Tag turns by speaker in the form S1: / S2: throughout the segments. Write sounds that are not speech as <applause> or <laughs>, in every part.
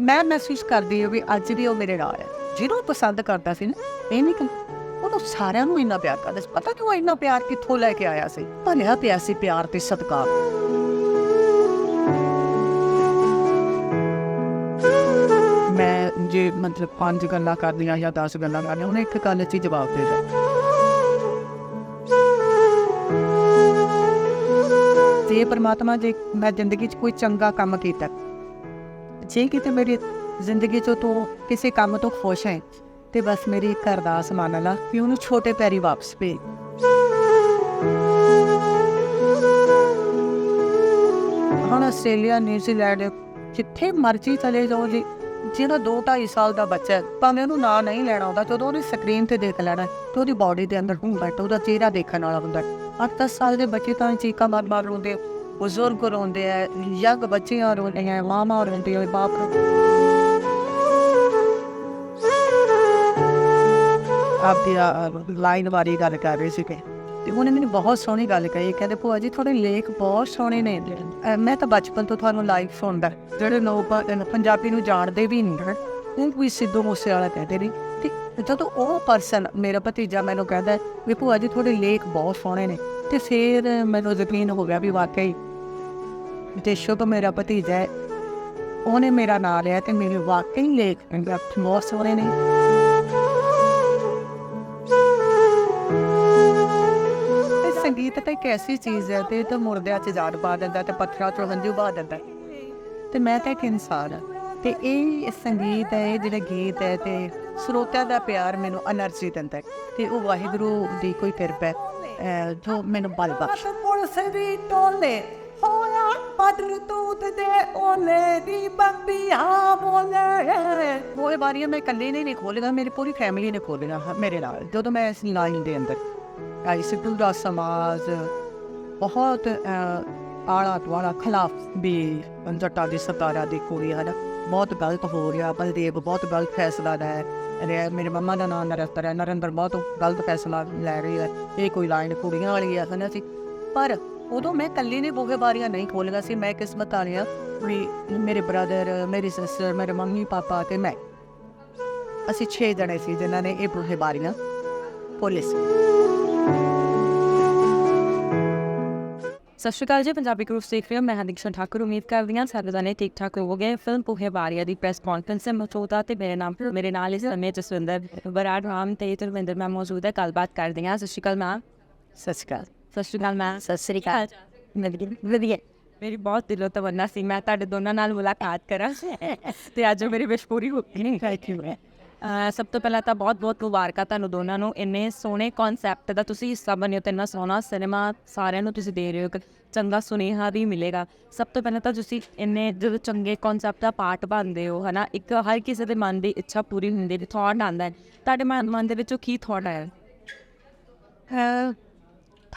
S1: ਮੈਂ ਮਹਿਸੂਸ ਕਰਦੀ ਹਾਂ ਵੀ ਅੱਜ ਵੀ ਉਹ ਮੇਰੇ ਨਾਲ ਹੈ। ਜਿਹਨੂੰ ਪਸੰਦ ਕਰਦਾ ਸੀ ਨਾ, ਇਹ ਨਹੀਂ ਕਿ ਉਹਨੂੰ ਸਾਰਿਆਂ ਨੂੰ ਇੰਨਾ ਪਿਆਰ ਕਰਦਾ ਸੀ। ਪਤਾ ਕਿਉਂ ਇੰਨਾ ਪਿਆਰ ਕਿੱਥੋਂ ਲੈ ਕੇ ਆਇਆ ਸੀ? ਭਲਿਆ ਪਿਆ ਸੀ ਪਿਆਰ ਤੇ ਸਤਿਕਾਰ ਮੈਂ ਜੇ ਮਤਲਬ ਪੰਜ ਗੱਲਾਂ ਕਰਦੀਆਂ ਜਾਂ 10 ਗੱਲਾਂ ਕਰਨੀਆਂ ਉਹਨੇ ਇੱਕ ਗੱਲ 'ਚ ਹੀ ਜਵਾਬ ਦੇ ਦਿੱਤਾ ਤੇ ਪਰਮਾਤਮਾ ਜੇ ਮੈਂ ਜ਼ਿੰਦਗੀ 'ਚ ਕੋਈ ਚੰਗਾ ਕੰਮ ਕੀਤਾ ਜੇ ਕਿਤੇ ਮੇਰੀ ਜ਼ਿੰਦਗੀ 'ਚੋਂ ਤੂੰ ਕਿਸੇ ਕੰਮ ਤੋਂ ਖੁਸ਼ ਹੈ ਤੇ ਬਸ ਮੇਰੀ ਇੱਕ ਅਰਦਾਸ ਮੰਨ ਲਾ ਕਿ ਉਹਨੂੰ ਛੋਟੇ ਪੈਰੀ ਵਾਪਸ ਭੇਜ। ਹੁਣ ਆਸਟ੍ਰੇਲੀਆ, ਨਿਊਜ਼ੀਲੈਂਡ ਜਿੱਥੇ ਮਰਜ਼ੀ ਚਲੇ ਜਾਓ ਜੀ, ਜਿਹੜਾ 2.5 ਸਾਲ ਦਾ ਬੱਚਾ ਹੈ, ਭਾਵੇਂ ਉਹਨੂੰ ਨਾਂ ਨਹੀਂ ਲੈਣਾ ਆਉਂਦਾ, ਜਦੋਂ ਉਹਨੇ ਸਕਰੀਨ ਤੇ ਦੇਖ ਲੈਣਾ ਤੇ ਉਹਦੀ ਬਾਡੀ ਦੇ ਅੰਦਰ ਹੁੰਦਾ ਹੈ ਉਹਦਾ ਚਿਹਰਾ ਦੇਖਣ ਵਾਲਾ ਹੁੰਦਾ ਹੈ। 8-10 ਸਾਲ ਦੇ ਬੱਚੇ ਤਾਂ ਚੀਕਾਂ ਮਾਰ ਮਾਰ ਰੋਂਦੇ ਬਜ਼ੁਰਗ ਰੋਂਦੇ ਆ, ਯੰਗ ਬੱਚੀਆਂ ਰੋਂਦੀਆਂ ਮਾਮਾ ਰੋਂਦੀ ਹੈ ਬਾਪ ਆਪਦੀ ਲਾਈਨ ਬਾਰੇ ਗੱਲ ਕਰ ਰਹੇ ਸੀਗੇ। ਤੇ ਉਹਨੇ ਮੈਨੂੰ ਬਹੁਤ ਸੋਹਣੀ ਗੱਲ ਕਹੀ, ਕਹਿੰਦੇ, ਭੂਆ ਜੀ, ਤੁਹਾਡੇ ਲੇਖ ਬਹੁਤ ਸੋਹਣੇ ਨੇ। ਮੈਂ ਤਾਂ ਬਚਪਨ ਤੋਂ ਤੁਹਾਨੂੰ ਲਾਈਵ ਸੁਣਦਾ। ਜਿਹੜੇ ਲੋਕ ਪੰਜਾਬੀ ਨੂੰ ਜਾਣਦੇ ਵੀ ਨਹੀਂ ਹਨ ਉਹ ਵੀ ਸਿੱਧੂ ਮੂਸੇ ਵਾਲਾ ਕਹਿੰਦੇ ਨੇ। ਤੇ ਜਦੋਂ ਉਹ ਪਰਸਨ ਮੇਰਾ ਭਤੀਜਾ ਮੈਨੂੰ ਕਹਿੰਦਾ ਵੀ, ਭੂਆ ਜੀ, ਤੁਹਾਡੇ ਲੇਖ ਬਹੁਤ ਸੋਹਣੇ ਨੇ। ਤੇ ਫਿਰ ਮੈਨੂੰ ਯਕੀਨ ਹੋ ਗਿਆ ਵੀ ਵਾਕਈ ਤੇ ਸ਼ੁਭ ਮੇਰਾ ਭਤੀਜਾ ਹੈ, ਉਹਨੇ ਮੇਰਾ ਨਾਂ ਲਿਆ ਤੇ ਮੇਰੇ ਵਾਕਈ ਲੇਖ ਬਹੁਤ ਸੋਹਣੇ ਨੇ। ਤੇ ਸੰਗੀਤ ਤਾਂ ਇੱਕ ਐਸੀ ਚੀਜ਼ ਹੈ ਤੇ ਇਹ ਤਾਂ ਮੁਰਦਿਆਂ 'ਚ ਜਾਨ ਪਾ ਦਿੰਦਾ ਤੇ ਪੱਥਰਾਂ 'ਚ ਹੰਝੂ ਵਹਾ ਦਿੰਦਾ। ਤੇ ਮੈਂ ਤਾਂ ਇੱਕ ਇਨਸਾਨ ਹਾਂ। ਤੇ ਇਹ ਸੰਗੀਤ ਹੈ ਜਿਹੜਾ ਗੀਤ ਹੈ ਤੇ ਸਰੋਤਿਆਂ ਦਾ ਪਿਆਰ ਮੈਨੂੰ એનર્ਜੀ ਦਿੰਦਾ ਤੇ ਉਹ ਵਾਹਿਗੁਰੂ ਦੀ ਕੋਈ ਕਿਰਪਾ ਹੈ ਜੋ ਮੈਨੂੰ ਬਲ ਬਖਸ਼। ਹੋ ਬਦਰ ਤੂਤ ਦੇ ਓਲੇ ਦੀ ਬੰਬੀਆਂ ਬੋਲੇ। ਉਹ ਬਾਰੀਆਂ ਮੈਂ ਇਕੱਲੇ ਨੇ ਨਹੀਂ ਖੋਲੇਗਾ ਮੇਰੀ ਪੂਰੀ ਫੈਮਿਲੀ ਨੇ ਖੋਲੇਗਾ ਮੇਰੇ ਨਾਲ, ਜਦੋਂ ਮੈਂ ਇਸ ਲਾਈਨ ਦੇ ਅੰਦਰ ਆਈ ਸਿੱਧੂ ਦਾ ਸਮਾਜ ਬਹੁਤ ਆਲਾ ਦੁਆਲਾ ਖਿਲਾਫ ਵੀ ਜੱਟਾਂ ਦੀ ਸਤਾਰਾ ਦੀ ਕੁੜੀ ਹਨ। ਬਹੁਤ ਗਲਤ ਹੋ ਰਿਹਾ, ਬਲਦੇਵ ਬਹੁਤ ਗਲਤ ਫੈਸਲਾ ਲੈ ਰਿਹਾ ਮੇਰੇ ਮੰਮਾ ਦਾ ਨਾਮ ਨਰਿੰਦਰ ਹੈ, ਨਰਿੰਦਰ ਬਹੁਤ ਗਲਤ ਫੈਸਲਾ ਲੈ ਰਹੀ ਹੈ। ਇਹ ਕੋਈ ਲਾਈਨ ਕੁੜੀਆਂ ਵਾਲੀ ਹੈ ਹਨਾ ਸੀ ਪਰ ਉਦੋਂ ਮੈਂ ਇਕੱਲੀ ਨੇ ਬੂਹੇ ਬਾਰੀਆਂ ਨਹੀਂ ਖੋਲੀਆਂ ਸੀ ਮੈਂ ਕਿਸਮਤ ਵਾਲਿਆ ਵੀ ਮੇਰੇ ਬ੍ਰਦਰ ਮੇਰੀ ਸਿਸਟਰ ਮੇਰੇ ਮੰਮੀ ਪਾਪਾ ਤੇ ਮੈਂ। ਅਸੀਂ 6 ਜਣੇ ਸੀ ਜਿਨ੍ਹਾਂ ਨੇ ਇਹ ਬੂਹੇ ਬਾਰੀਆਂ ਖੋਲ੍ਹੇ ਸੀ।
S2: ਸਤਿ ਸ਼੍ਰੀ ਅਕਾਲ ਜੀ ਪੰਜਾਬੀ ਗਰੁੱਪ ਦੇਖ ਰਹੇ ਹੋ ਮੈਂ ਹਾਂ ਦੀਕਸ਼ਾ ਠਾਕੁਰ ਉਮੀਦ ਕਰਦੀ ਹਾਂ ਸਾਰੇ ਜਣੇ ਠੀਕ ਠਾਕ ਹੋਵੋਗੇ। ਫਿਲਮ ਪੁਹੇ ਬਾਰੀਆ ਦੀ ਪ੍ਰੈਸ ਕਾਨਫਰੰਸ ਵਿੱਚ ਮੌਜੂਦ ਤੇ ਮੇਰੇ ਨਾਮ ਮੇਰੇ ਨਾਲ ਇਸ ਸਮੇਂ ਜਸਵਿੰਦਰ ਬਰਾੜ ਰਾਮ ਤੇ ਧਰਮਿੰਦਰ ਮੈਂ ਮੌਜੂਦ ਹੈ ਗੱਲਬਾਤ ਕਰਦੇ ਹਾਂ। ਸਤਿ ਸ਼੍ਰੀ ਅਕਾਲ ਮੈਮ
S1: ਸਤਿ ਸ਼੍ਰੀ ਅਕਾਲ।
S2: ਸਤਿ ਸ਼੍ਰੀ ਅਕਾਲ ਮੈਮ
S3: ਸਤਿ ਸ੍ਰੀ ਅਕਾਲ।
S2: ਵਧੀਆ ਮੇਰੀ ਬਹੁਤ ਦਿਲੋਂ ਤਮੰਨਾ ਸੀ ਮੈਂ ਤੁਹਾਡੇ ਦੋਨਾਂ ਨਾਲ ਮੁਲਾਕਾਤ ਕਰਾਂ। ਤੇ ਅੱਜ ਮੇਰੀ ਵਿਸ਼ ਪੂਰੀ ਹੋ ਗਈ। ਥੈਂਕ ਯੂ ਸਭ ਤੋਂ ਪਹਿਲਾਂ ਤਾਂ ਬਹੁਤ-ਬਹੁਤ ਮੁਬਾਰਕਾਂ ਤੁਹਾਨੂੰ ਦੋਨਾਂ ਨੂੰ। ਇੰਨੇ ਸੋਹਣੇ ਕਨਸੈਪਟ ਦਾ ਤੁਸੀਂ ਹਿੱਸਾ ਬਣੇ ਹੋ ਤੇ ਇੰਨਾ ਸੋਹਣਾ ਸਿਨੇਮਾ ਸਾਰਿਆਂ ਨੂੰ ਤੁਸੀਂ ਦੇ ਰਹੇ ਹੋ। ਇੱਕ ਚੰਗਾ ਸੁਨੇਹਾ ਵੀ ਮਿਲੇਗਾ। ਸਭ ਤੋਂ ਪਹਿਲਾਂ ਤਾਂ ਤੁਸੀਂ ਇੰਨੇ ਜਦੋਂ ਚੰਗੇ ਕਨਸੈਪਟ ਦਾ ਪਾਰਟ ਬਣਦੇ ਹੋ ਹਨਾ ਇੱਕ ਹਰ ਕਿਸੇ ਦੇ ਮਨ ਦੀ ਇੱਛਾ ਪੂਰੀ ਹੁੰਦੀ ਹੈ ਥਾਟ ਆਉਂਦਾ ਹੈ। ਤੁਹਾਡੇ ਮਨ ਮਨ ਦੇ ਵਿੱਚੋਂ ਕੀ ਥਾਟ ਆਇਆ?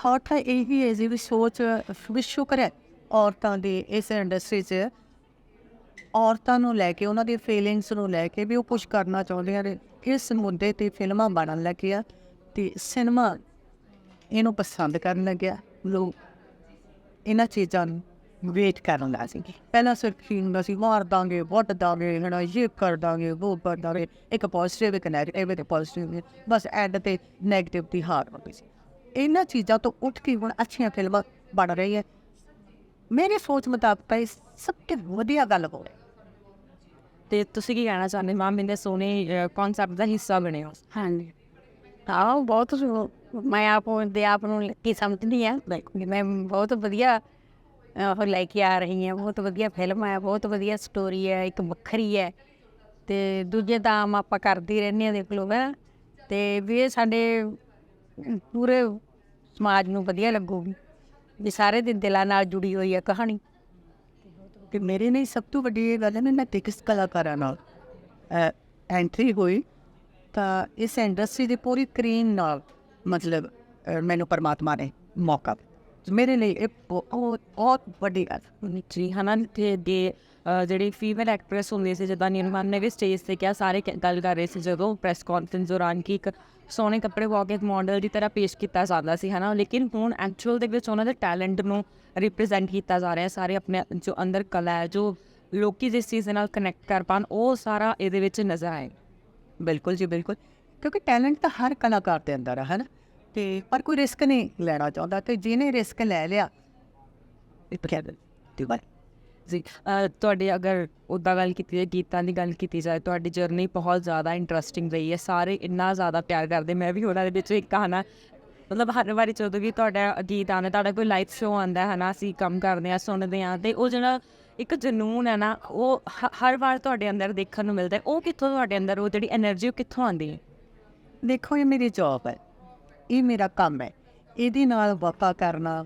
S1: ਥਾਟ ਹੈ ਇਹ ਹੈ ਜੀ ਵੀ ਸੋਚ, ਵੀ ਸ਼ੁਕਰ ਹੈ ਔਰਤਾਂ ਦੀ ਇਸ ਇੰਡਸਟਰੀ 'ਚ ਔਰਤਾਂ ਨੂੰ ਲੈ ਕੇ, ਉਹਨਾਂ ਦੀ ਫੀਲਿੰਗਸ ਨੂੰ ਲੈ ਕੇ ਵੀ ਉਹ ਕੁਝ ਕਰਨਾ ਚਾਹੁੰਦੀਆਂ ਨੇ ਇਸ ਮੁੱਦੇ ਤੇ ਫਿਲਮਾਂ ਬਣਨ ਲੱਗੀਆਂ ਤੇ ਸਿਨੇਮਾ ਇਹਨੂੰ ਪਸੰਦ ਕਰਨ ਲੱਗਿਆ। ਲੋਕ ਇਹਨਾਂ ਚੀਜ਼ਾਂ ਨੂੰ ਵੇਟ ਕਰਨ ਲੱਗ ਸੀ ਪਹਿਲਾਂ ਸਿਰਫ ਕੀ ਹੁੰਦਾ ਸੀ ਮਾਰ ਦਾਂਗੇ ਵੱਟ ਦਾਂਗੇ ਹਨਾ, ਇਹ ਕਰ ਦਾਂਗੇ ਉਹ ਕਰ ਦਾਂਗੇ ਇੱਕ ਪੋਜ਼ਿਟਿਵ ਇੱਕ ਨੈਗੇਟਿਵ ਇੱਕ ਪੋਜ਼ਿਟਿਵ ਬਸ ਐਂਡ ਤੇ ਨੈਗੇਟਿਵ ਦੀ ਹਾਰ ਹੁੰਦੀ ਸੀ। ਇਹਨਾਂ ਚੀਜ਼ਾਂ ਤੋਂ ਉੱਠ ਕੇ ਹੁਣ ਅੱਛੀਆਂ ਫਿਲਮਾਂ ਬਣ ਰਹੀਆਂ। ਮੇਰੇ ਸੋਚ ਮੁਤਾਬਕ ਤਾਂ ਇਹ ਸਭ ਤੋਂ ਵਧੀਆ ਗੱਲ ਹੋ ਰਹੀ।
S2: ਤੇ ਤੁਸੀਂ ਕੀ ਕਹਿਣਾ ਚਾਹੁੰਦੇ? ਮਾਮ ਇੰਨੇ ਸੋਹਣੇ ਕਨਸੈਪਟ ਦਾ ਹਿੱਸਾ ਬਣੇ ਹੋ।
S3: ਹਾਂਜੀ। ਆਹ ਬਹੁਤ ਸੋ- ਮੈਂ ਆਪ ਦੇ ਆਪ ਨੂੰ ਕੀ ਸਮਝਦੀ ਆ ਮੈਂ ਬਹੁਤ ਵਧੀਆ ਉਹ ਲੈ ਕੇ ਆ ਰਹੀ ਹਾਂ। ਬਹੁਤ ਵਧੀਆ ਫਿਲਮ ਹੈ ਬਹੁਤ ਵਧੀਆ ਸਟੋਰੀ ਹੈ ਇੱਕ ਵੱਖਰੀ ਹੈ। ਤੇ ਦੂਜੇ ਤਾਂ ਆਮ ਆਪਾਂ ਕਰਦੇ ਹੀ ਰਹਿੰਦੇ ਆ ਦੇਖ ਲਓ ਹੈ। ਤੇ ਵੀ ਇਹ ਸਾਡੇ ਪੂਰੇ ਸਮਾਜ ਨੂੰ ਵਧੀਆ ਲੱਗੂਗੀ ਵੀ ਸਾਰੇ ਦੇ ਦਿਲਾਂ ਨਾਲ ਜੁੜੀ ਹੋਈ ਹੈ ਕਹਾਣੀ
S1: ਕਿ ਮੇਰੇ ਲਈ ਸਭ ਤੋਂ ਵੱਡੀ ਇਹ ਗੱਲ ਹੈ ਮੈਂ ਟੈਕਸ ਕਲਾਕਾਰਾਂ ਨਾਲ ਐਂਟਰੀ ਹੋਈ ਤਾਂ ਇਸ ਇੰਡਸਟਰੀ ਦੀ ਪੂਰੀ ਕਰੀਨ ਨਾਲ ਮਤਲਬ ਮੈਨੂੰ ਪਰਮਾਤਮਾ ਨੇ ਮੌਕਾ ਦਿੱਤਾ। ਮੇਰੇ ਲਈ ਇਹ ਬਹੁਤ ਬਹੁਤ ਵੱਡੀ ਗੱਲ
S2: ਜੀ ਹਨਾ ਤੇ ਦੇ ਜਿਹੜੀ ਫੀਮੇਲ ਐਕਟਰੈਸ ਹੁੰਦੀ ਸੀ ਜਿੱਦਾਂ ਨਿਰਮਾਨ ਨੇ ਵੀ ਸਟੇਜ ਤੇ ਕਿਹਾ ਸਾਰੇ ਗੱਲ ਕਰ ਰਹੇ ਸੀ ਜਦੋਂ ਪ੍ਰੈਸ ਕਾਨਫਰੰਸ ਦੌਰਾਨ ਕਿ ਇੱਕ ਸੋਹਣੇ ਕੱਪੜੇ ਪਾ ਕੇ ਇੱਕ ਮਾਡਲ ਦੀ ਤਰ੍ਹਾਂ ਪੇਸ਼ ਕੀਤਾ ਜਾਂਦਾ ਸੀ ਹਨਾ ਲੇਕਿਨ ਹੁਣ ਐਕਚੁਅਲ ਦੇ ਵਿੱਚ ਉਹਨਾਂ ਦੇ ਟੈਲੈਂਟ ਨੂੰ ਰਿਪਰੈਜ਼ੈਂਟ ਕੀਤਾ ਜਾ ਰਿਹਾ ਹੈ ਸਾਰੇ ਆਪਣੇ ਜੋ ਅੰਦਰ ਕਲਾ ਹੈ ਜੋ ਲੋਕੀ ਜਿਸ ਚੀਜ਼ ਨਾਲ ਕਨੈਕਟ ਕਰ ਪਾਣ ਉਹ ਸਾਰਾ ਇਹਦੇ ਵਿੱਚ ਨਜ਼ਰ ਆਏ।
S1: ਬਿਲਕੁਲ ਜੀ ਬਿਲਕੁਲ। ਕਿਉਂਕਿ ਟੈਲੈਂਟ ਤਾਂ ਹਰ ਕਲਾਕਾਰ ਦੇ ਅੰਦਰ ਹੈ ਨਾ ਤੇ ਪਰ ਕੋਈ ਰਿਸਕ ਨਹੀਂ ਲੈਣਾ ਚਾਹੁੰਦਾ ਤੇ ਜਿਹਨੇ ਰਿਸਕ ਲੈ ਲਿਆ ਇੱਕ ਕੈਬਲ ਤੇ ਬਾਈ
S2: ਜੀ ਤੁਹਾਡੇ ਅਗਰ ਉਦਾਂ ਗੱਲ ਕੀਤੀ ਜਾਏ ਗੀਤਾਂ ਦੀ ਗੱਲ ਕੀਤੀ ਜਾਏ ਤੁਹਾਡੀ ਜਰਨੀ ਬਹੁਤ ਜ਼ਿਆਦਾ ਇੰਟਰਸਟਿੰਗ ਰਹੀ ਹੈ ਸਾਰੇ ਇੰਨਾ ਜ਼ਿਆਦਾ ਪਿਆਰ ਕਰਦੇ ਮੈਂ ਵੀ ਉਹਨਾਂ ਦੇ ਵਿੱਚ ਇੱਕ ਕਹਾਣਾ ਮਤਲਬ ਹਰ ਵਾਰੀ ਜਦੋਂ ਵੀ ਤੁਹਾਡਾ ਗੀਤ ਆਉਂਦਾ ਤੁਹਾਡਾ ਕੋਈ ਲਾਈਵ ਸ਼ੋਅ ਆਉਂਦਾ ਹੈ ਨਾ ਅਸੀਂ ਕੰਮ ਕਰਦੇ ਆ ਸੁਣਦੇ ਆ ਤੇ ਉਹ ਜਿਹੜਾ ਇੱਕ ਜਨੂਨ ਹੈ ਨਾ ਉਹ ਹਰ ਵਾਰ ਤੁਹਾਡੇ ਅੰਦਰ ਦੇਖਣ ਨੂੰ ਮਿਲਦਾ ਉਹ ਕਿੱਥੋਂ ਤੁਹਾਡੇ ਅੰਦਰ ਉਹ ਜਿਹੜੀ એનર્ਜੀ ਉਹ ਕਿੱਥੋਂ ਆਉਂਦੀ ਹੈ?
S1: ਦੇਖੋ ਇਹ ਮੇਰੀ ਜੌਬ ਹੈ। ਇਹ ਮੇਰਾ ਕੰਮ ਹੈ। ਇਹਦੇ ਨਾਲ ਵਫਾ ਕਰਨਾ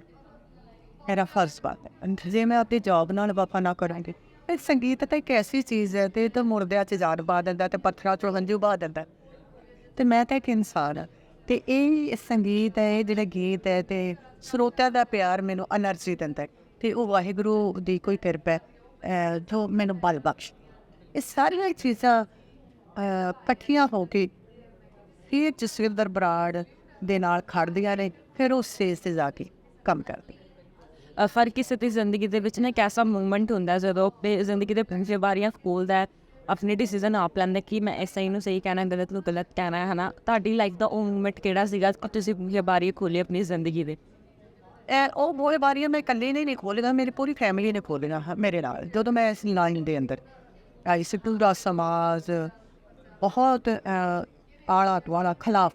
S1: ਮੇਰਾ ਫਰਜ਼ ਬਣਦਾ ਹੈ। ਜੇ ਮੈਂ ਆਪਣੀ ਜੌਬ ਨਾਲ ਵਫਾ ਨਾ ਕਰਾਂਗੀ ਇਹ ਸੰਗੀਤ ਤਾਂ ਇੱਕ ਐਸੀ ਚੀਜ਼ ਹੈ, ਤੇ ਤਾਂ ਮੁਰਦਿਆਂ 'ਚ ਜਾਨ ਪਾ ਦਿੰਦਾ ਤੇ ਪੱਥਰਾਂ 'ਚੋਂ ਹੰਝੂ ਬਹਾ ਦਿੰਦਾ। ਤੇ ਮੈਂ ਤਾਂ ਇੱਕ ਇਨਸਾਨ ਹਾਂ, ਤੇ ਇਹ ਸੰਗੀਤ ਹੈ, ਇਹ ਜਿਹੜਾ ਗੀਤ ਹੈ, ਤੇ ਸਰੋਤਿਆਂ ਦਾ ਪਿਆਰ ਮੈਨੂੰ એનર્ਜੀ ਦਿੰਦਾ ਹੈ, ਤੇ ਉਹ ਵਾਹਿਗੁਰੂ ਦੀ ਕੋਈ ਕਿਰਪਾ ਹੈ ਜੋ ਮੈਨੂੰ ਬਲ ਬਖਸ਼। ਇਹ ਸਾਰੀਆਂ ਚੀਜ਼ਾਂ ਇਕੱਠੀਆਂ ਹੋ ਕੇ, ਫਿਰ ਜਸਵਿੰਦਰ ਬਰਾੜ ਦੇ ਨਾਲ ਖੜਦੀਆਂ ਨੇ ਫਿਰ ਉਹ ਸਟੇਜ ਤੇ ਜਾ ਕੇ ਕੰਮ ਕਰਦੀ।
S2: ਹਰ ਕਿਸੇ ਦੀ ਜ਼ਿੰਦਗੀ ਦੇ ਵਿੱਚ ਨਾ ਇੱਕ ਐਸਾ ਮੂਮੈਂਟ ਹੁੰਦਾ ਜਦੋਂ ਆਪਣੇ ਜ਼ਿੰਦਗੀ ਦੇ ਪੰਜੇ ਵਾਰੀਆਂ ਖੋਲਦਾ ਹੈ ਆਪਣੇ ਡਿਸੀਜਨ ਆਪ ਲੈਂਦਾ ਕਿ ਮੈਂ ਇਸ ਸਹੀ ਨੂੰ ਸਹੀ ਕਹਿਣਾ ਗਲਤ ਨੂੰ ਗਲਤ ਕਹਿਣਾ ਹੈ ਹਨਾ ਤੁਹਾਡੀ ਲਾਈਫ ਦਾ ਉਹ ਮੂਮੈਂਟ ਕਿਹੜਾ ਸੀਗਾ ਕਿ ਤੁਸੀਂ ਇਹ ਬਾਰੀ ਖੋਲੀ ਆਪਣੀ ਜ਼ਿੰਦਗੀ ਦੇ?
S1: ਐ ਉਹ ਬੋਏ ਬਾਰੀਆਂ ਮੈਂ ਇਕੱਲੇ ਨੇ ਨਹੀਂ ਖੋਲ੍ਹੀਆਂ ਮੇਰੀ ਪੂਰੀ ਫੈਮਿਲੀ ਨੇ ਹਾਂ ਮੇਰੇ ਨਾਲ ਜਦੋਂ ਮੈਂ ਇਸ ਲਾਈਨ ਦੇ ਅੰਦਰ। ਆਈ ਸਿੱਧੂ ਦਾ ਸਮਾਜ ਬਹੁਤ ਆਲਾ ਦੁਆਲਾ ਖਿਲਾਫ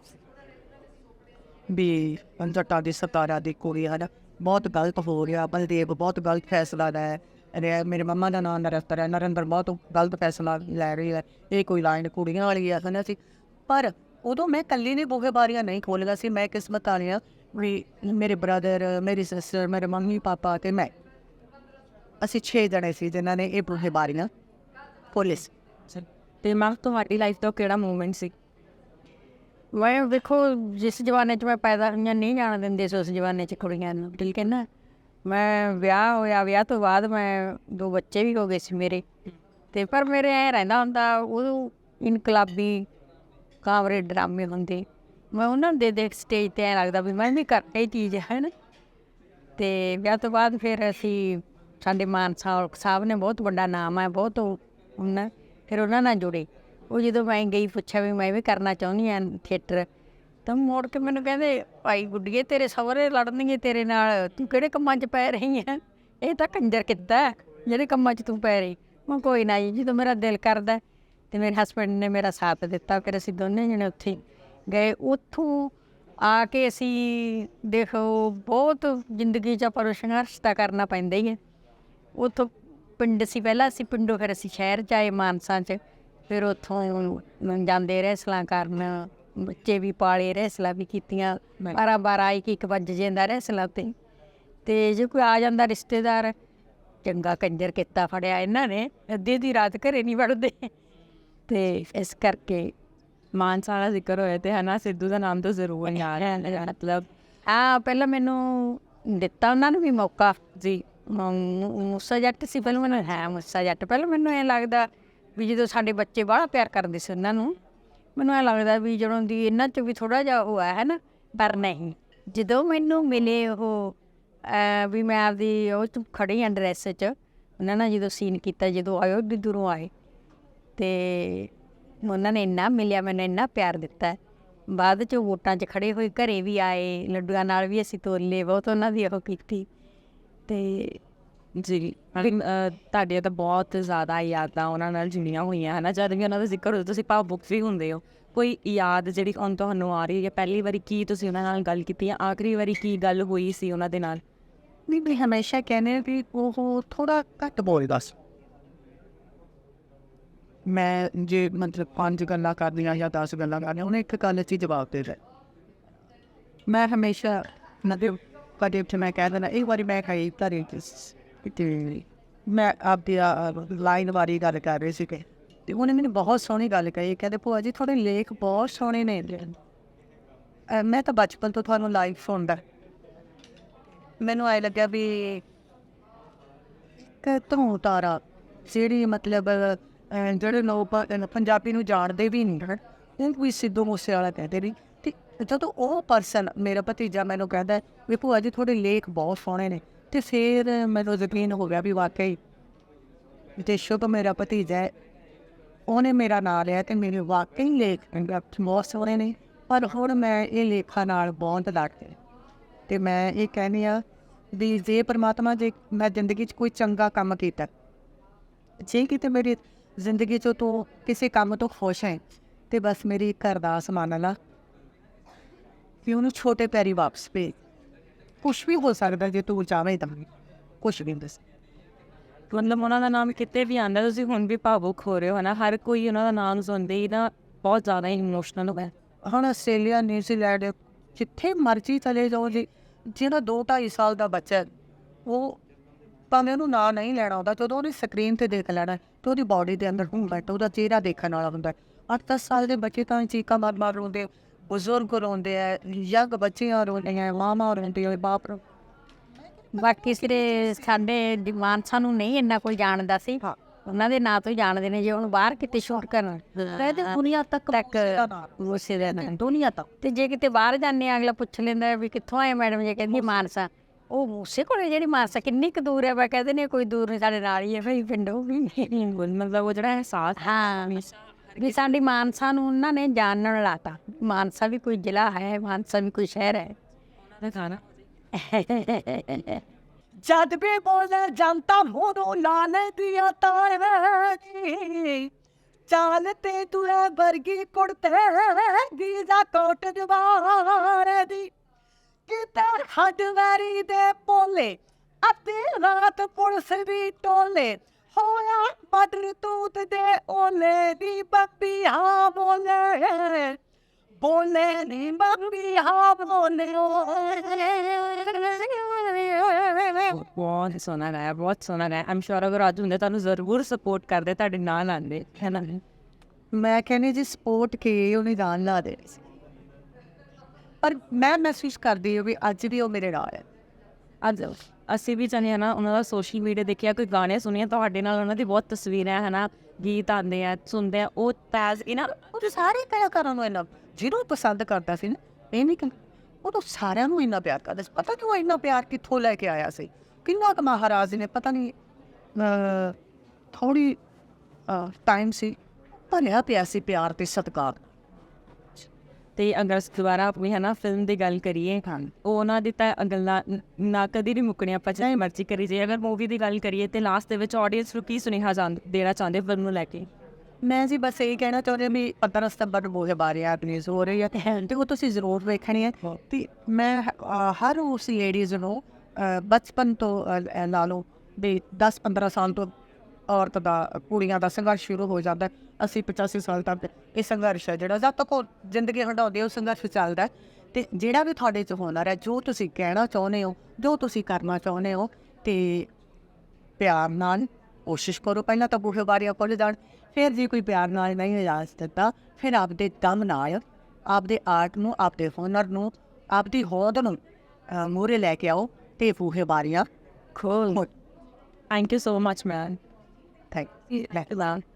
S1: ਵੀ ਜੱਟਾਂ ਦੀ ਸਤਾਰਾ ਦੀ ਕੁੜੀ ਹੈ ਨਾ ਬਹੁਤ ਗਲਤ ਹੋ ਰਿਹਾ, ਬਲਦੇਵ ਬਹੁਤ ਗਲਤ ਫੈਸਲਾ ਲੈ ਹੈ। ਅਰੇ ਮੇਰੇ ਮੰਮਾ ਦਾ ਨਾਮ ਨਰਿੰਦਰ ਹੈ, ਨਰਿੰਦਰ ਬਹੁਤ ਗਲਤ ਫੈਸਲਾ ਲੈ ਰਹੀ ਹੈ। ਇਹ ਕੋਈ ਲਾਈਨ ਕੁੜੀਆਂ ਵਾਲੀ ਹੈ ਹਨਾ ਸੀ ਪਰ ਉਦੋਂ ਮੈਂ ਇਕੱਲੀ ਨੇ ਬੂਹੇ ਬਾਰੀਆਂ ਨਹੀਂ ਖੋਲ੍ਹੀਆਂ ਸੀ, ਮੈਂ ਕਿਸਮਤ ਵਾਲੀ ਵੀ ਮੇਰੇ ਬ੍ਰਦਰ ਮੇਰੀ ਸਿਸਟਰ ਮੇਰੇ ਮੰਮੀ, ਪਾਪਾ ਤੇ ਮੈਂ। ਅਸੀਂ 6 ਜਣੇ ਸੀ ਜਿਨ੍ਹਾਂ ਨੇ ਇਹ ਬੂਹੇ ਬਾਰੀਆਂ ਖੋਲ੍ਹੇ ਸੀ।
S2: ਤੇ ਮੈਂ ਤੁਹਾਡੀ ਲਾਈਫ ਦਾ ਕਿਹੜਾ ਮੂਮੈਂਟ ਸੀ?
S3: ਮੈਂ ਵੇਖੋ ਜਿਸ ਜਵਾਨੇ 'ਚ ਮੈਂ ਪੈਦਾ ਹੋਈਆਂ ਨਹੀਂ ਜਾਣ ਦਿੰਦੇ ਸੀ, ਉਸ ਜਵਾਨੇ 'ਚ ਕੁੜੀਆਂ ਨੂੰ, ਠੀਕ ਹੈ ਨਾ? ਮੈਂ ਵਿਆਹ ਹੋਇਆ, ਵਿਆਹ ਤੋਂ ਬਾਅਦ ਮੈਂ ਦੋ ਬੱਚੇ ਵੀ ਹੋ ਗਏ ਸੀ ਮੇਰੇ। ਤੇ ਪਰ ਮੇਰੇ ਐ ਰਹਿੰਦਾ ਹੁੰਦਾ, ਉਹ ਇਨਕਲਾਬੀ ਕਾਮਰੇ ਡਰਾਮੇ ਹੁੰਦੇ। ਮੈਂ ਉਹਨਾਂ ਦੇ ਦੇਖ ਸਟੇਜ ਤੇ ਐ ਲੱਗਦਾ ਵੀ ਮੈਂ ਵੀ ਕਰ ਇਹ ਚੀਜ਼ ਹੈ ਨਾ। ਤੇ ਵਿਆਹ ਤੋਂ ਬਾਅਦ ਫਿਰ ਅਸੀਂ, ਸਾਡੇ ਮਾਨ ਸਾਹਿਬ ਸਾਹਿਬ ਨੇ ਬਹੁਤ ਵੱਡਾ ਨਾਮ ਹੈ, ਬਹੁਤ ਉਹਨਾਂ, ਫਿਰ ਉਹਨਾਂ ਨਾਲ ਜੁੜੇ। ਉਹ ਜਦੋਂ ਮੈਂ ਗਈ ਪੁੱਛਿਆ ਵੀ ਮੈਂ ਵੀ ਕਰਨਾ ਚਾਹੁੰਦੀ ਆ ਥੀਏਟਰ ਤਾਂ ਮੁੜ ਕੇ ਮੈਨੂੰ ਕਹਿੰਦੇ, ਭਾਈ ਗੁੱਡੀਏ, ਤੇਰੇ ਸਹੁਰੇ ਲੜਨਗੇ ਤੇਰੇ ਨਾਲ, ਤੂੰ ਕਿਹੜੇ ਕੰਮਾਂ 'ਚ ਪੈ ਰਹੀ ਹੈ? ਇਹ ਤਾਂ ਕੰਜਰ ਕਿੱਦਾਂ ਜਿਹੜੇ ਕੰਮਾਂ 'ਚ ਤੂੰ ਪੈ ਰਹੀ। ਮੈਂ ਕੋਈ ਨਾ ਜੀ, ਜਦੋਂ ਮੇਰਾ ਦਿਲ ਕਰਦਾ ਤੇ ਮੇਰੇ ਹਸਬੰਡ ਨੇ ਮੇਰਾ ਸਾਥ ਦਿੱਤਾ, ਫਿਰ ਅਸੀਂ ਦੋਨੇ ਜਣੇ ਉੱਥੇ ਗਏ। ਉੱਥੋਂ ਆ ਕੇ ਅਸੀਂ ਦੇਖੋ, ਬਹੁਤ ਜ਼ਿੰਦਗੀ 'ਚ ਆਪਾਂ ਸੰਘਰਸ਼ ਤਾਂ ਕਰਨਾ ਪੈਂਦਾ ਹੀ ਹੈ। ਉੱਥੋਂ ਪਿੰਡ ਸੀ, ਪਹਿਲਾਂ ਅਸੀਂ ਪਿੰਡੋਂ, ਫਿਰ ਅਸੀਂ ਸ਼ਹਿਰ 'ਚ ਆਏ ਮਾਨਸਾ 'ਚ। ਫਿਰ ਉੱਥੋਂ ਜਾਂਦੇ ਰੈਸਲਾਂ ਕਰਨ ਬੱਚੇ ਵੀ ਪਾਲੇ ਰੈਸਲਾਂ ਵੀ ਕੀਤੀਆਂ ਬਾਰਾਂ ਬਾਰਾਂ ਇੱਕ ਇੱਕ ਵੱਜ ਜਾਂਦਾ ਰੈਸਲਾਂ ਤੇ। ਤੇ ਜੇ ਕੋਈ ਆ ਜਾਂਦਾ ਰਿਸ਼ਤੇਦਾਰ ਚੰਗਾ ਕੰਜਰ ਕੀਤਾ ਫੜਿਆ ਇਹਨਾਂ ਨੇ ਅੱਧੀ ਦੀ ਰਾਤ ਘਰੇ ਨਹੀਂ ਵੜਦੇ। ਤੇ ਇਸ ਕਰਕੇ
S2: ਮਾਨਸਾ ਦਾ ਜ਼ਿਕਰ ਹੋਇਆ ਤੇ ਹਨਾ ਸਿੱਧੂ ਦਾ ਨਾਮ ਤਾਂ ਜ਼ਰੂਰ ਯਾਦ ਹੈ ਮਤਲਬ।
S3: ਆ ਪਹਿਲਾਂ ਮੈਨੂੰ ਦਿੱਤਾ ਉਹਨਾਂ ਨੂੰ ਵੀ ਮੌਕਾ।
S2: ਜੀ।
S3: ਮੂਸਾ ਜੱਟ ਸੀ ਪਹਿਲਾਂ ਮੈਨੂੰ ਹੈ ਮੂਸਾ ਜੱਟ ਪਹਿਲਾਂ ਮੈਨੂੰ ਐ ਲੱਗਦਾ ਵੀ ਜਦੋਂ ਸਾਡੇ ਬੱਚੇ ਬਾਹਲਾ ਪਿਆਰ ਕਰਦੇ ਸੀ ਉਹਨਾਂ ਨੂੰ, ਮੈਨੂੰ ਐ ਲੱਗਦਾ ਵੀ ਜਦੋਂ ਦੀ ਇਹਨਾਂ ਚ ਵੀ ਥੋੜਾ ਜਿਹਾ ਉਹ ਹੈ ਨਾ, ਪਰ ਨਹੀਂ। ਜਦੋਂ ਮੈਨੂੰ ਮਿਲੇ ਉਹ ਵੀ ਮੈਂ ਆਪਦੀ ਉਹ ਚ ਖੜੀ ਆਂ ਡਰੈਸ ਚ, ਉਹਨਾਂ ਨਾਲ ਜਦੋਂ ਸੀਨ ਕੀਤਾ, ਜਦੋਂ ਆਇਓ ਵੀ ਦੂਰੋਂ ਆਏ। ਤੇ ਉਹਨਾਂ ਨੇ ਇੰਨਾ ਮਿਲਿਆ, ਮੈਨੂੰ ਇੰਨਾ ਪਿਆਰ ਦਿੱਤਾ। ਬਾਅਦ ਚ ਵੋਟਾਂ 'ਚ ਖੜੇ ਹੋਏ, ਘਰੇ ਵੀ ਆਏ, ਲੱਡੂਆਂ ਨਾਲ ਵੀ ਅਸੀਂ ਤੋਲੇ ਬਹੁਤ ਉਹਨਾਂ ਦੀ ਉਹ ਕੀਤੀ। ਤੇ
S2: ਜੀ। ਮਤਲਬ, ਤੁਹਾਡੀਆਂ ਤਾਂ ਬਹੁਤ ਜ਼ਿਆਦਾ ਯਾਦਾਂ ਉਹਨਾਂ ਨਾਲ ਜੁੜੀਆਂ ਹੋਈਆਂ ਹਨਾ? ਜਦ ਵੀ ਉਹਨਾਂ ਦਾ ਜ਼ਿਕਰ ਹੁੰਦਾ ਤੁਸੀਂ ਭਾਵੁਕ ਵੀ ਹੁੰਦੇ ਹੋ। ਕੋਈ ਯਾਦ ਜਿਹੜੀ ਹੁਣ ਤੁਹਾਨੂੰ ਆ ਰਹੀ ਹੈ ਪਹਿਲੀ ਵਾਰੀ ਕੀ ਤੁਸੀਂ ਉਹਨਾਂ ਨਾਲ ਗੱਲ ਕੀਤੀ ਹੈ ਆਖਰੀ ਵਾਰੀ ਕੀ ਗੱਲ ਹੋਈ ਸੀ ਉਹਨਾਂ ਦੇ ਨਾਲ?
S1: ਨਹੀਂ ਵੀ ਹਮੇਸ਼ਾ ਕਹਿੰਦੇ ਵੀ ਉਹ ਥੋੜਾ ਘੱਟ ਬੋਲਦਾ ਦੱਸ। ਮੈਂ ਜੇ ਮਤਲਬ ਪੰਜ ਗੱਲਾਂ ਕਰਦੀਆਂ ਜਾਂ 10 ਗੱਲਾਂ ਕਰਦੀਆਂ ਉਹਨੇ ਇੱਕ ਗੱਲ 'ਚ ਹੀ ਜਵਾਬ ਦੇ ਦੇ ਮੈਂ ਹਮੇਸ਼ਾ ਮਤਲਬ ਕਦੇ ਮੈਂ ਕਹਿ ਦਿੰਦਾ ਇੱਕ ਵਾਰੀ ਮੈਂ ਕਹੀ ਤਰੀ ਤੇ ਮੈਂ ਆਪਦੀ ਲਾਈਨ ਵਾਰੀ ਗੱਲ ਕਰ ਰਹੀ ਸੀ ਕਿ ਤੇ ਉਹਨੇ ਮੈਨੂੰ ਬਹੁਤ ਸੋਹਣੀ ਗੱਲ ਕਹੀ। ਕਹਿੰਦੇ, ਭੂਆ ਜੀ, ਤੁਹਾਡੇ ਲੇਖ ਬਹੁਤ ਸੋਹਣੇ ਨੇ। ਮੈਂ ਤਾਂ ਬਚਪਨ ਤੋਂ ਤੁਹਾਨੂੰ ਲਾਈਵ ਸੁਣਦਾ ਮੈਨੂੰ ਆਏ ਲੱਗਿਆ ਵੀ ਕਿ ਤੂੰ ਤਾਰਾ, ਜਿਹੜੀ ਮਤਲਬ ਜਿਹੜੇ ਲੋਕ ਪੰਜਾਬੀ ਨੂੰ ਜਾਣਦੇ ਵੀ ਨਹੀਂ ਹਨ, ਉਹ ਵੀ ਸਿੱਧੂ ਮੂਸੇ ਵਾਲਾ ਕਹਿੰਦੇ ਨਹੀਂ ਤੇ ਜਦੋਂ ਉਹ ਪਰਸਨ ਮੇਰਾ ਭਤੀਜਾ ਮੈਨੂੰ ਕਹਿੰਦਾ ਵੀ ਭੂਆ ਜੀ, ਤੁਹਾਡੇ ਲੇਖ ਬਹੁਤ ਸੋਹਣੇ ਨੇ। ਤੇ ਫਿਰ ਮੈਨੂੰ ਯਕੀਨ ਹੋ ਗਿਆ ਵੀ ਵਾਕਈ ਤੇ ਸ਼ੁਭ ਮੇਰਾ ਭਤੀਜਾ ਹੈ, ਉਹਨੇ ਮੇਰਾ ਨਾਂ ਲਿਆ ਤੇ ਮੇਰੇ ਵਾਕਈ ਲੇਖ ਬਹੁਤ ਸੋਹਣੇ ਨੇ, ਪਰ ਹੁਣ ਮੈਂ ਇਹ ਲੇਖਾਂ ਨਾਲ ਬਹੁਤ ਲੱਗ ਹਾਂ। ਤੇ ਮੈਂ ਇਹ ਕਹਿੰਦੀ ਆ ਵੀ ਜੇ ਪਰਮਾਤਮਾ ਜੇ ਮੈਂ ਜ਼ਿੰਦਗੀ 'ਚ ਕੋਈ ਚੰਗਾ ਕੰਮ ਕੀਤਾ, ਜੇ ਕਿਤੇ ਮੇਰੀ ਜ਼ਿੰਦਗੀ 'ਚੋਂ ਤੂੰ ਕਿਸੇ ਕੰਮ ਤੋਂ ਖੁਸ਼ ਹੈ, ਤੇ ਬਸ ਮੇਰੀ ਇੱਕ ਅਰਦਾਸ ਮੰਨ ਲਾ, ਵੀ ਉਹਨੂੰ ਛੋਟੇ ਪੈਰੀ ਵਾਪਸ ਭੇਜ ਕੁਛ ਵੀ ਹੋ ਸਕਦਾ ਜੇ ਤੂੰ ਚਾਹਵੇਂ ਤਾਂ। ਕੁਛ ਵੀ ਦੱਸ।
S2: ਮਤਲਬ ਉਹਨਾਂ ਦਾ ਨਾਮ ਕਿਤੇ ਵੀ ਆਂਦਾ ਤੁਸੀਂ ਹੁਣ ਵੀ ਭਾਵੁਕ ਹੋ ਰਹੇ ਹੋ ਹਨਾ। ਹਰ ਕੋਈ ਉਹਨਾਂ ਦਾ ਨਾਮ ਸੁਣਦੇ ਹੀ ਨਾ ਬਹੁਤ ਜ਼ਿਆਦਾ ਇਮੋਸ਼ਨਲ ਹੋ ਗਿਆ
S1: ਹੁਣ ਆਸਟ੍ਰੇਲੀਆ ਨਿਊਜ਼ੀਲੈਂਡ ਜਿੱਥੇ ਮਰਜ਼ੀ ਚਲੇ ਜਾਓ ਜੀ ਜਿਹੜਾ 2.5 ਸਾਲ ਦਾ ਬੱਚਾ ਹੈ, ਉਹ ਭਾਵੇਂ ਉਹਨੂੰ ਨਾਂ ਨਹੀਂ ਲੈਣਾ ਆਉਂਦਾ ਜਦੋਂ ਉਹਨੇ ਸਕਰੀਨ ਤੇ ਦੇਖ ਲੈਣਾ ਤੇ ਉਹਦੀ ਬਾਡੀ ਦੇ ਅੰਦਰ ਹੁੰਦਾ ਤਾਂ ਉਹਦਾ ਚਿਹਰਾ ਦੇਖਣ ਵਾਲਾ ਹੁੰਦਾ। 8-10 ਸਾਲ ਦੇ ਬੱਚੇ ਤਾਂ ਚੀਕਾਂ ਮਾਰ ਮਾਰ ਰੋਂਦੇ ਬਜ਼ੁਰਗ ਰੋਂਦੇ ਆ ਯੰਗ ਬੱਚੀਆਂ ਰੋਂਦੀਆਂ ਮਾਮਾ ਰੋਂਦੀਆਂ ਬਾਪ ਰੋ
S3: ਬਾਕੀ ਸਿਰੇ ਸਾਡੇ ਮਾਨਸਾ ਨੂੰ ਨਹੀਂ ਇੰਨਾ ਕੋਈ ਜਾਣਦਾ ਸੀ। ਉਹਨਾਂ ਦੇ ਨਾਂ ਤੋਂ ਹੀ ਜਾਣਦੇ ਨੇ ਜੇ ਹੁਣ ਬਾਹਰ ਕਿਤੇ ਸ਼ੂਟ ਕਰਨ। ਕਹਿੰਦੇ ਦੁਨੀਆ ਤੱਕ ਤੱਕ ਉਸੇ ਦੇ ਨਾਂ। ਦੁਨੀਆ ਤੱਕ। ਤੇ ਜੇ ਕਿਤੇ ਬਾਹਰ ਜਾਂਦੇ ਆ ਅਗਲਾ ਪੁੱਛ ਲੈਂਦਾ ਵੀ ਕਿੱਥੋਂ ਆਏ ਮੈਡਮ ਜੇ ਕਹਿੰਦੀ ਮਾਨਸਾ। ਉਹ ਮੂਸੇ ਕੋਲੇ ਜਿਹੜੀ ਮਾਨਸਾ ਕਿੰਨੀ ਕੁ ਦੂਰ ਹੈ ਮੈਂ ਕਹਿੰਦੇ ਨੇ ਕੋਈ ਦੂਰ ਨਹੀਂ ਸਾਡੇ ਨਾਲ ਹੀ ਹੈ ਭਈ ਪਿੰਡੋਂ ਵੀ।
S2: ਮਤਲਬ ਉਹ ਜਿਹੜਾ ਅਹਿਸਾਸ
S3: ਹਾਂ। ਵੀ ਸਾਡੀ ਮਾਨਸਾ ਨੂੰ ਉਹਨਾਂ ਨੇ ਜਾਣਨ ਲਾਤਾ। ਮਾਨਸਾ ਵੀ ਕੋਈ ਜ਼ਿਲ੍ਹਾ ਹੈ ਮਾਨਸਾ ਵੀ ਕੋਈ ਸ਼ਹਿਰ ਹੈ।
S2: ਦਾ ਗਾਣਾ। <laughs>
S1: ਜਦ ਵੀ ਬੋਲੇ ਜਨਤਾ ਮੋਰੋ ਲਾਲੇ ਦੀਆਂ ਤਾਰਾਂ ਦੀ ਚਾਲ ਤੇ ਤੁਰੇ ਵਰਗੀ ਕੁੜਤੇ ਗੀਜ਼ਾ ਕੋਟ ਜਵਾਰ ਦੀ ਕਿਤੇ ਹੱਡ ਵੈਰੀ ਦੇ ਪੋਲੇ ਅਤੇ ਰਾਤ ਪੁਲਿਸ ਵੀ ਟੋਲੇ ਹੋਇਆ ਬਦਰ ਤੂਤ ਦੇ ਓਲੇ ਦੀ ਬੱਬੀ ਹਾਂ ਬੋਲੇ। ਬੋਲੇ ਨੀ ਬੱਬੀ ਹਾਂ ਬੋਲੇ।
S2: ਬਹੁਤ ਸੋਹਣਾ ਹੈ ਬਹੁਤ ਸੋਹਣਾ ਹੈ ਆਮ ਸ਼ੋਰ ਅਗਰ ਅੱਜ ਹੁੰਦੇ ਤੁਹਾਨੂੰ ਜ਼ਰੂਰ ਸਪੋਰਟ ਕਰਦੇ ਤੁਹਾਡੇ ਨਾਲ ਆਂਦੇ ਹੈ ਨਾ
S1: ਮੈਂ ਕਹਿੰਦੀ ਜੀ ਸਪੋਰਟ ਕੇ ਉਹਨੇ ਜਾਨ ਲਾ ਦੇ ਪਰ ਮੈਂ ਮਹਿਸੂਸ ਕਰਦੀ ਹਾਂ ਵੀ ਅੱਜ ਵੀ ਉਹ ਮੇਰੇ ਨਾਲ ਹੈ।
S2: ਅੱਜ। ਅਸੀਂ ਵੀ ਚਾਹੁੰਦੇ ਹਾਂ ਨਾ ਉਹਨਾਂ ਦਾ ਸੋਸ਼ਲ ਮੀਡੀਆ ਦੇਖਿਆ ਕੋਈ ਗਾਣੇ ਸੁਣਿਆ ਤੁਹਾਡੇ ਨਾਲ ਉਹਨਾਂ ਦੀ ਬਹੁਤ ਤਸਵੀਰਾਂ ਹੈ ਹਨਾ ਗੀਤ ਆਉਂਦੇ ਆ ਸੁਣਦੇ ਆ ਉਹ ਤੈਜ਼ ਇਹਨਾਂ
S1: ਉਹ ਤਾਂ ਸਾਰੇ ਕਲਾਕਾਰਾਂ ਨੂੰ ਇੰਨਾ ਜਿਹਨੂੰ ਪਸੰਦ ਕਰਦਾ ਸੀ ਨਾ ਇਹ ਨਹੀਂ ਕਿ ਉਹ ਤਾਂ ਸਾਰਿਆਂ ਨੂੰ ਇੰਨਾ ਪਿਆਰ ਕਰਦਾ ਸੀ। ਪਤਾ ਨਹੀਂ ਉਹ ਇੰਨਾ ਪਿਆਰ ਕਿੱਥੋਂ ਲੈ ਕੇ ਆਇਆ ਸੀ? ਕਿੰਨਾ ਕੁ ਮਹਾਰਾਜ ਨੇ ਪਤਾ ਨਹੀਂ ਅਹ, ਥੋੜੀ ਟਾਈਮ ਸੀ ਭਰਿਆ ਪਿਆ ਸੀ ਪਿਆਰ ਤੇ ਸਤਿਕਾਰ।
S2: ਤੇ ਅਗਰ ਅਸੀਂ ਦੁਬਾਰਾ ਆਪਣੀ ਹੈ ਨਾ ਫਿਲਮ ਦੀ ਗੱਲ ਕਰੀਏ ਉਹ ਉਹਨਾਂ ਦੀ ਤਾਂ ਗੱਲਾਂ ਨ- ਕਦੀ ਨਹੀਂ ਮੁੱਕਣੀ ਆਪਾਂ ਚਾਹੇ ਮਰਜ਼ੀ ਕਰੀ ਜਾਈਏ। ਅਗਰ ਮੂਵੀ ਦੀ ਗੱਲ ਕਰੀਏ ਤੇ ਲਾਸਟ ਦੇ ਵਿੱਚ ਆਡੀਅנס ਨੂੰ ਕੀ ਸੁਨੇਹਾ ਜਾਂ ਦੇਣਾ ਚਾਹੁੰਦੇ ਫਿਲਮ ਨੂੰ ਲੈ ਕੇ?
S1: ਮੈਂ ਜੀ ਬਸ ਇਹ ਕਹਿਣਾ ਚਾਹੁੰਦੀ ਵੀ 15 ਸਤੰਬਰ ਨੂੰ ਬੋਲੇ ਬਾਰੇ ਆ ਰਿਲੀਜ਼ ਹੋ ਰਹੀ ਹੈ ਤੇ ਉਹ ਤੁਸੀਂ ਜ਼ਰੂਰ ਵੇਖਣੀ ਹੈ। ਤੇ ਮੈਂ ਹਰ ਉਸ ਲੇਡੀਜ਼ ਨੂੰ ਬਚਪਨ ਤੋਂ ਲਾ ਲਓ ਵੀ 10 15 ਸਾਲ ਤੋਂ ਔਰਤ ਦਾ, ਕੁੜੀਆਂ ਦਾ ਸੰਘਰਸ਼ ਸ਼ੁਰੂ ਹੋ ਜਾਂਦਾ ਅਸੀਂ 85 ਸਾਲ ਤੱਕ ਇਹ ਸੰਘਰਸ਼ ਹੈ ਜਿਹੜਾ, ਜਦ ਤੱਕ ਉਹ ਜ਼ਿੰਦਗੀ ਹਟਾਉਂਦੇ ਉਹ ਸੰਘਰਸ਼ ਚੱਲਦਾ ਹੈ। ਤੇ ਜਿਹੜਾ ਵੀ ਤੁਹਾਡੇ ਚ ਹੁਨਰ ਹੈ, ਜੋ ਤੁਸੀਂ ਕਹਿਣਾ ਚਾਹੁੰਦੇ ਹੋ, ਜੋ ਤੁਸੀਂ ਕਰਨਾ ਚਾਹੁੰਦੇ ਹੋ, ਤੇ ਪਿਆਰ ਨਾਲ ਕੋਸ਼ਿਸ਼ ਕਰੋ। ਪਹਿਲਾਂ ਤਾਂ ਬੂਹੇ ਬਾਰੀਆਂ ਖੋਲ੍ਹ ਜਾਣ, ਫਿਰ ਜੇ ਕੋਈ ਪਿਆਰ ਨਾਲ ਨਹੀਂ ਇਜਾਜ਼ਤ ਦਿੱਤਾ, ਫਿਰ ਆਪਦੇ ਦਮ ਨਾਲ, ਆਪਦੇ ਆਰਟ ਨੂੰ, ਆਪਦੇ ਹੁਨਰ ਨੂੰ, ਆਪਦੀ ਹੋਂਦ ਨੂੰ ਮੂਰੇ ਲੈ ਕੇ ਆਓ ਤੇ ਬੂਹੇ ਬਾਰੀਆਂ ਖੋਲ
S2: thank you so much man
S1: thank you